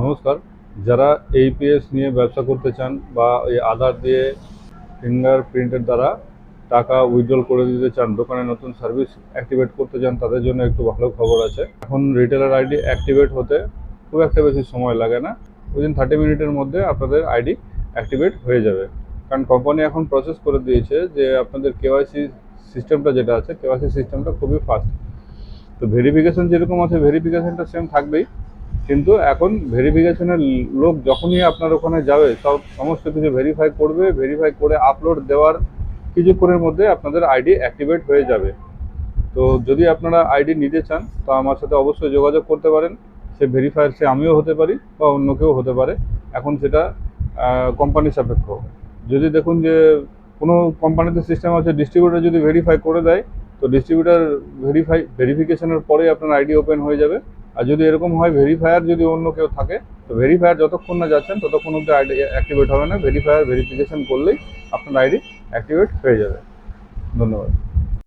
নমস্কার। যারা এইপিএস নিয়ে ব্যবসা করতে চান বা এই আধার দিয়ে ফিঙ্গার প্রিন্টের দ্বারা টাকা উইথড্রল করে দিতে চান, দোকানে নতুন সার্ভিস অ্যাক্টিভেট করতে চান, তাদের জন্য একটু ভালো খবর আছে। এখন রিটেলার আইডি অ্যাক্টিভেট হতে খুব একটা বেশি সময় লাগে না। উইদিন থার্টি মিনিটের মধ্যে আপনাদের আইডি অ্যাক্টিভেট হয়ে যাবে। কারণ কোম্পানি এখন প্রসেস করে দিয়েছে যে আপনাদের কেওয়াইসি সিস্টেমটা যেটা আছে কেওয়াইসি সিস্টেমটা খুবই ফাস্ট তো ভেরিফিকেশন যেরকম আছে ভেরিফিকেশনটা সেম থাকবেই। কিন্তু এখন ভেরিফিকেশনের লোক যখনই আপনার ওখানে যাবে, সব সমস্ত কিছু ভেরিফাই করবে ভেরিফাই করে আপলোড দেওয়ার কিছুক্ষণের মধ্যে আপনাদের আইডি অ্যাক্টিভেট হয়ে যাবে। তো যদি আপনারা আইডি নিতে চান, তো আমার সাথে অবশ্যই যোগাযোগ করতে পারেন। সে ভেরিফায়ার সে আমিও হতে পারি বা অন্য কেউ হতে পারে। এখন সেটা কোম্পানি সাপেক্ষ। যদি দেখুন যে কোনো কোম্পানিতে সিস্টেম আছে ডিস্ট্রিবিউটার যদি ভেরিফাই করে দেয়, তো ডিস্ট্রিবিউটার ভেরিফাই ভেরিফিকেশনের পরে আপনার আইডি ওপেন হয়ে যাবে। আর যদি এরকম হয় ভেরিফায়ার যদি অন্য কেউ থাকে, তো ভেরিফায়ার যতক্ষণ না যাচ্ছেন ততক্ষণ অব্দি আইডি অ্যাক্টিভেট হবে না। ভেরিফায়ার ভেরিফিকেশন করলেই আপনার আইডি অ্যাক্টিভেট হয়ে যাবে। ধন্যবাদ।